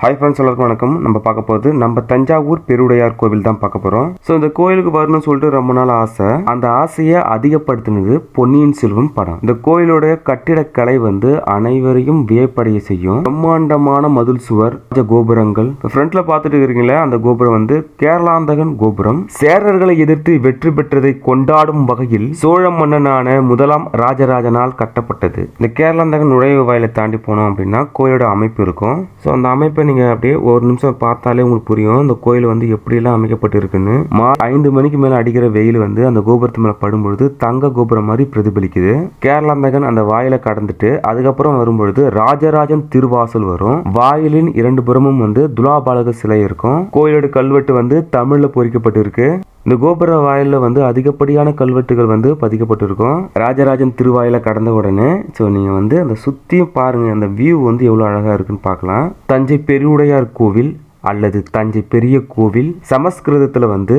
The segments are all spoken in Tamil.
ஹாய் ஃப்ரெண்ட்ஸ் எல்லாருக்கும் வணக்கம். நம்ம பார்க்க போகிறது நம்ம தஞ்சாவூர் பெருவுடையார் கோவில் தான் பார்க்க போகிறோம் ஸோ இந்த கோயிலுக்கு வரணும்னு சொல்லிட்டு ரொம்ப நாள் ஆசை. அந்த ஆசையை அதிகப்படுத்தினது பொன்னியின் செல்வம் படம். இந்த கோயிலுடைய கட்டிடக்கலை வந்து அனைவரையும் வியப்படைய செய்யும். பிரம்மாண்டமான மதில் சுவர் ராஜ கோபுரங்கள். ஃப்ரண்ட்ல பார்த்துட்டு இருக்கிறீங்களே அந்த கோபுரம் வந்து கேரளாந்தகன் கோபுரம். சேரர்களை எதிர்த்து வெற்றி பெற்றதை கொண்டாடும் வகையில் சோழ மன்னனான முதலாம் ராஜராஜனால் கட்டப்பட்டது. இந்த கேரளாந்தகன் நுழைவு வாயிலை தாண்டி போனோம் அப்படின்னா கோயிலோட அமைப்பு இருக்கும். ஸோ அந்த அமைப்பை நீங்கள் அப்படியே ஒரு நிமிஷம் பார்த்தாலே உங்களுக்கு புரியும். இந்த கோயில் வந்து எப்படியெல்லாம் அமைக்கப்பட்டிருக்குன்னு. மா ஐந்து மணிக்கு மேலே அடிக்கிற வெயில் வந்து அந்த கோபுரத்து மேலே படும்பொழுது தங்க கோபுரம் மாதிரி பிரதிபலிக்குது. கேரளாந்தகன் அந்த வாயிலை கடந்துட்டு அதுக்கப்புறம் வரும்பொழுது ராஜராஜன் திருவாசல் வரும். வாயிலின் இரண்டு புறமும் வந்து துலாபாலக சிலை இருக்கும். கோயிலோட கல்வெட்டு வந்து தமிழில் பொறிக்கப்பட்டிருக்கு. இந்த கோபுர வாயிலில் வந்து அதிகப்படியான கல்வெட்டுகள் வந்து பதிக்கப்பட்டிருக்கும். ராஜராஜன் திருவாயில கடந்த உடனே ஸோ நீங்கள் வந்து அந்த சுற்றியும் பாருங்கள் அந்த வியூ வந்து எவ்வளோ அழகாக இருக்குன்னு பார்க்கலாம். தஞ்சை பெருவுடையார் கோவில் அல்லது தஞ்சை பெரிய கோவில் சமஸ்கிருதத்தில் வந்து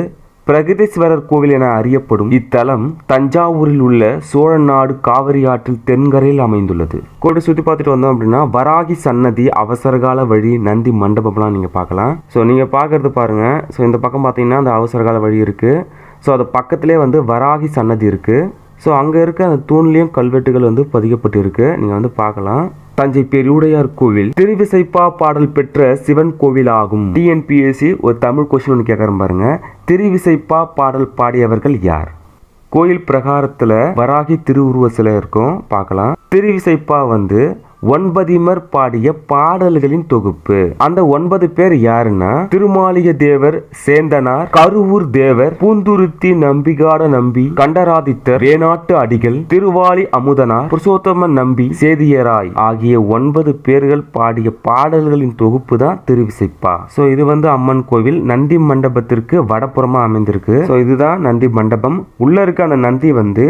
பிரகதீஸ்வரர் கோவில் என அறியப்படும் இத்தலம் தஞ்சாவூரில் உள்ள சோழ நாடு காவிரி ஆற்றில் தென்கரையில் அமைந்துள்ளது. கோட்டை சுற்றி பார்த்துட்டு வந்தோம் அப்படின்னா வராகி சன்னதி அவசரகால வழி நந்தி மண்டபம்லாம் நீங்கள் பார்க்கலாம். ஸோ நீங்கள் பார்க்கறது பாருங்க. ஸோ இந்த பக்கம் பார்த்தீங்கன்னா அந்த அவசரகால வழி இருக்குது ஸோ அது பக்கத்திலே வந்து வராகி சன்னதி இருக்குது ஸோ அங்கே இருக்க அந்த தூண்லேயும் கல்வெட்டுகள் வந்து பதிக்கப்பட்டிருக்கு. நீங்கள் வந்து பார்க்கலாம். தஞ்சை பெருவுடையார் கோவில். திருவிசைப்பா பாடல் பெற்ற சிவன் கோவில் ஆகும் டிஎன்பிஎஸ்சி ஒரு தமிழ் கொஸ்டின் ஒன்று கேட்குறேன் பாருங்க. திருவிசைப்பா பாடல் பாடியவர்கள் யார்? கோயில் பிரகாரத்தில் வராகி திருவுருவ சிலை இருக்கும். பார்க்கலாம். திருவிசைப்பா வந்து ஒன்பதிமர் பாடிய பாடல்களின் தொகுப்பு. அந்த ஒன்பது பேர் யாருன்னா திருமாலிய தேவர் சேந்தனார் கருவூர் தேவர் பூந்துருத்தி நம்பிகாட நம்பி கண்டராதித்தர் வேணாட்டு அடிகள் திருவாளி அமுதனார் புருஷோத்தமன் நம்பி சேதியராய் ஆகிய ஒன்பது பேர்கள் பாடிய பாடல்களின் தொகுப்பு தான் திருவிசைப்பா. சோ இது வந்து அம்மன் கோவில் நந்தி மண்டபத்திற்கு வடப்புறமா அமைந்திருக்கு. சோ இதுதான் நந்தி மண்டபம். உள்ள இருக்க அந்த நந்தி வந்து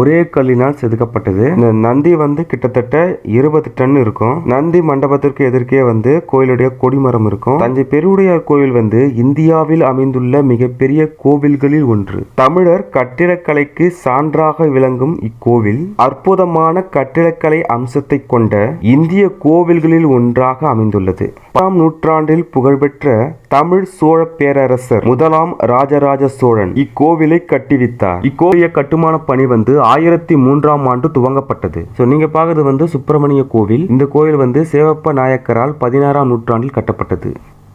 ஒரே கல்லினால் செதுக்கப்பட்டது. இந்த நந்தி வந்து கிட்டத்தட்ட இருபது டன் இருக்கும். நந்தி மண்டபத்திற்கு எதிர்க்கே வந்து கோயிலுடைய கொடிமரம் இருக்கும். தஞ்சை பெருவுடையார் கோவில் வந்து இந்தியாவில் அமைந்துள்ள மிகப்பெரிய கோவில்களில் ஒன்று. தமிழர் கட்டிடக்கலைக்கு சான்றாக விளங்கும் இக்கோவில் அற்புதமான கட்டிடக்கலை அம்சத்தை கொண்ட இந்திய கோவில்களில் ஒன்றாக அமைந்துள்ளது. பத்தாம் நூற்றாண்டில் புகழ்பெற்ற தமிழ் சோழ பேரரசர் முதலாம் ராஜராஜ சோழன் இக்கோவிலை கட்டிவித்தார். இக்கோவிலிய கட்டுமான பணி வந்து ஆயிரத்தி மூன்றாம் ஆண்டு துவங்கப்பட்டது. ஸோ நீங்க பாக்குறது வந்து சுப்பிரமணிய கோவில் கோவில் இந்த கோயில் வந்து சேவப்ப நாயக்கரால் பதினாறாம் நூற்றாண்டில் கட்டப்பட்டது.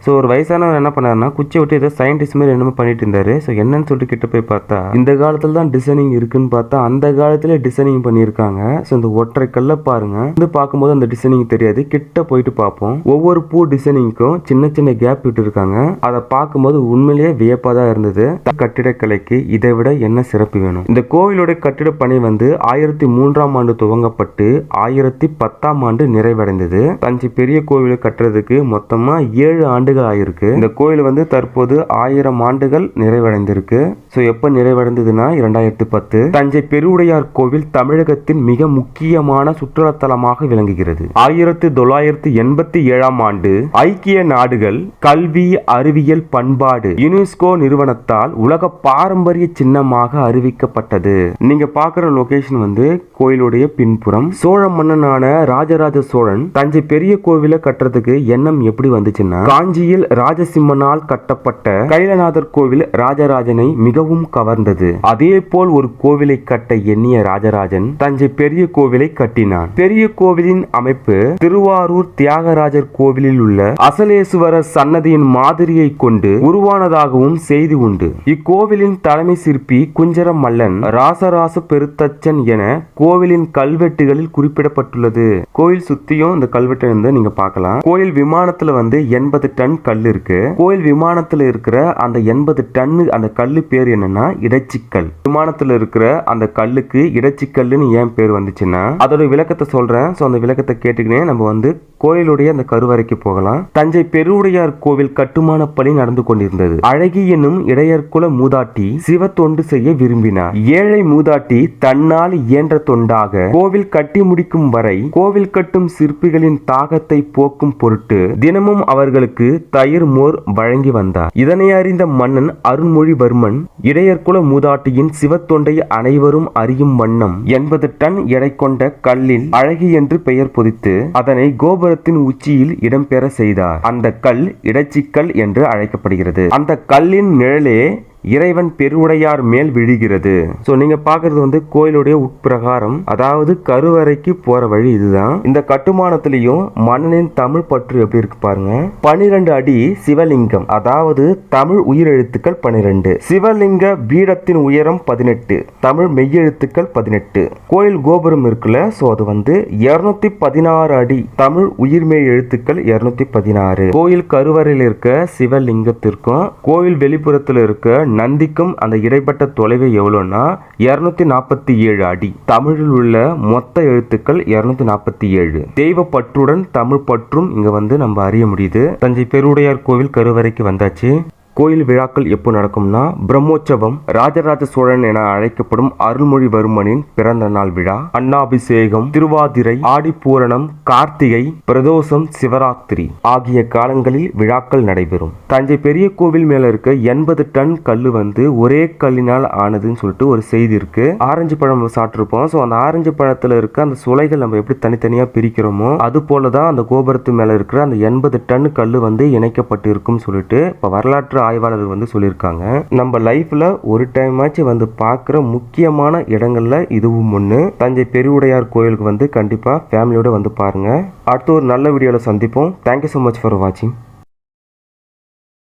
ஸோ ஒரு வயசானவர் என்ன பண்ணாருன்னா குச்சி விட்டு ஏதோ சயின்டிஸ்ட் மாதிரி என்னமோ பண்ணிட்டு இருந்தாரு. ஸோ என்னன்னு சொல்லிட்டு கிட்ட போய் பார்த்தா இந்த காலத்தில் தான் டிசைனிங் இருக்குன்னு பார்த்தா அந்த காலத்துல டிசைனிங் பண்ணியிருக்காங்க. ஸோ இந்த ஒற்றை கல்ல பாருங்க. வந்து பார்க்கும்போது அந்த டிசைனிங் தெரியாது. கிட்ட போயிட்டு பார்ப்போம். ஒவ்வொரு பூ டிசைனிங்க்கும் சின்ன சின்ன கேப் விட்டு இருக்காங்க அதை பார்க்கும்போது உண்மையிலேயே வியப்பா தான் இருந்தது. கட்டிடக்கலைக்கு இதை விட என்ன சிறப்பு வேணும்? இந்த கோவிலோட கட்டிட பணி வந்து ஆயிரத்தி மூன்றாம் ஆண்டு துவங்கப்பட்டு ஆயிரத்தி பத்தாம் ஆண்டு நிறைவடைந்தது. தஞ்சை பெரிய கோவிலை கட்டுறதுக்கு மொத்தமா ஏழு ஆண்டுகள் ஆயிருக்கு. இந்த கோயில் வந்து தற்போது ஆயிரம் ஆண்டுகள் நிறைவடைந்திருக்கு. ஸோ எப்போ நிறைவடைந்ததுன்னா இரண்டாயிரத்தி பத்து. தஞ்சை பெருவுடையார் கோவில் தமிழகத்தின் மிக முக்கியமான சுற்றுலாத்தலமாக விளங்குகிறது. ஆயிரத்தி தொள்ளாயிரத்தி எண்பத்தி ஏழாம் ஆண்டு ஐக்கிய நாடுகள் கல்வி அறிவியல் பண்பாடு யுனெஸ்கோ நிறுவனத்தால் உலக பாரம்பரிய சின்னமாக அறிவிக்கப்பட்டது. நீங்க பாக்குற லொகேஷன் வந்து கோயிலுடைய பின்புறம். சோழ மன்னனான ராஜராஜ சோழன் தஞ்சை பெரிய கோவிலை கட்டுறதுக்கு எண்ணம் எப்படி வந்துச்சுன்னா காஞ்சியில் ராஜசிம்மனால் கட்டப்பட்ட கைலநாதர் கோவில் ராஜராஜனை மிகவும் கவர்ந்தது. அதே போல் ஒரு கோவிலை கட்ட எண்ணிய ராஜராஜன் தஞ்சை பெரிய கோவிலை கட்டினான். பெரிய கோவிலின் அமைப்பு திருவாரூர் தியாகராஜர் கோவிலில் உள்ள அசலேசுவரர் சன்னதியின் மாதிரியை கொண்டு உருவானதாகவும் செய்தி உண்டு. இக்கோவிலின் தலைமை சிற்பி குஞ்சர மல்லன் ராசராச பெருத்தச்சன் என கோவிலின் கல்வெட்டுகளில் குறிப்பிடப்பட்டுள்ளது. கோயில் சுத்தியும் இந்த கல்வெட்டை வந்து நீங்க பார்க்கலாம். கோயில் விமானத்துல வந்து எண்பது டன் டன் கல் இருக்கு. கோயில் விமானத்துல இருக்கிற அந்த எண்பது டன் அந்த கல்லு பேர் என்னன்னா இடைச்சிக்கல். விமானத்துல இருக்கிற அந்த கல்லுக்கு இடைச்சிக்கல்னு ஏன் பேர் வந்துச்சுன்னா அதோட விளக்கத்தை சொல்றேன். ஸோ அந்த விளக்கத்தை கேட்டுக்கினே நம்ம வந்து கோயிலுடைய அந்த கருவறைக்கு போகலாம். தஞ்சை பெருவுடையார் கோவில் கட்டுமான பணி நடந்து கொண்டிருந்தது. அழகி என்னும் இடையர்குல மூதாட்டி சிவ தொண்டு செய்ய விரும்பினார். ஏழை மூதாட்டி தன்னால் இயன்ற தொண்டாக கோவில் கட்டி முடிக்கும் வரை கோவில் கட்டும் சிற்பிகளின் தாகத்தை போக்கும் பொருட்டு தினமும் அவர்களுக்கு தயிர் மோர் வழங்கி வந்தார். இதனை அறிந்த மன்னன் அருண்மொழிவர்மன் இடையர்குல மூதாட்டியின் சிவத்தொண்டை அனைவரும் அறியும் வண்ணம் எண்பது டன் எடை கொண்ட கல்லில் அழகி என்று பெயர் பொதித்து அதனை கோபுரத்தின் உச்சியில் இடம்பெற செய்தார். அந்த கல் இடைச்சிக்கல் என்று அழைக்கப்படுகிறது. அந்த கல்லின் நிழலே இறைவன் பெருவுடையார் மேல் விழுகிறது. ஸோ நீங்க பாக்குறது வந்து கோயிலுடைய உட்பிரகாரம். அதாவது கருவறைக்கு போற வழி இதுதான். இந்த கட்டுமானத்திலையும் மன்னனின் தமிழ் பற்று எப்படி இருக்கு பாருங்க. பனிரெண்டு அடி சிவலிங்கம். அதாவது தமிழ் உயிரெழுத்துக்கள் பனிரெண்டு. சிவலிங்க பீடத்தின் உயரம் பதினெட்டு. தமிழ் மெய்யெழுத்துக்கள் பதினெட்டு. கோயில் கோபுரம் இருக்குல்ல ஸோ அது வந்து இருநூத்தி பதினாறு அடி. தமிழ் உயிர்மெய் எழுத்துக்கள் இருநூத்தி பதினாறு. கோயில் கருவறையில் இருக்க சிவலிங்கத்திற்கும் கோயில் வெளிப்புறத்தில் இருக்க நந்திக்கும் அந்த இடைப்பட்ட தொலைவு எவ்வளோன்னா? இருநூத்தி நாற்பத்தி ஏழு அடி. தமிழில் உள்ள மொத்த எழுத்துக்கள் இருநூத்தி நாற்பத்தி ஏழு. தெய்வ பற்றுடன் தமிழ் பற்றும் இங்க வந்து நம்ம அறிய முடியுது. தஞ்சை பெருவுடையார் கோவில் கருவறைக்கு வந்தாச்சு. கோயில் விழாக்கள் எப்போ நடக்கும்னா பிரம்மோற்சவம் ராஜராஜ சோழன் என அழைக்கப்படும் அருள்மொழிவர்மனின் பிறந்த நாள் விழா அண்ணாபிஷேகம் திருவாதிரை ஆடிப்பூரணம் கார்த்திகை பிரதோஷம் சிவராத்திரி ஆகிய காலங்களில் விழாக்கள் நடைபெறும். தஞ்சை பெரிய கோவில் மேல இருக்க எண்பது டன் கல் வந்து ஒரே கல்லினால் ஆனதுன்னு சொல்லிட்டு ஒரு செய்தி இருக்கு. ஆரஞ்சு பழம் சாப்பிட்டுருப்போம் ஸோ அந்த ஆரஞ்சு பழத்துல இருக்க அந்த சுளைகள் நம்ம எப்படி தனித்தனியா பிரிக்கிறோமோ அது போலதான் அந்த கோபுரத்து மேல இருக்கிற அந்த எண்பது டன் கல் வந்து இணைக்கப்பட்டு இருக்கும்னு சொல்லிட்டு இப்போ வரலாற்று ஆய்வாளர்கள் வந்து சொல்லியிருக்காங்க. நம்ம லைஃப்ல ஒரு டைம் ஆச்சு வந்து பார்க்குற முக்கியமான இடங்கள்ல இதுவும் ஒன்று தஞ்சை பெருவுடையார் கோயிலுக்கு வந்து கண்டிப்பாக ஃபேமிலியோட வந்து பாருங்க. அடுத்து ஒரு நல்ல வீடியோவில் சந்திப்போம். தேங்க்யூ ஸோ மச் ஃபார் வாட்சிங்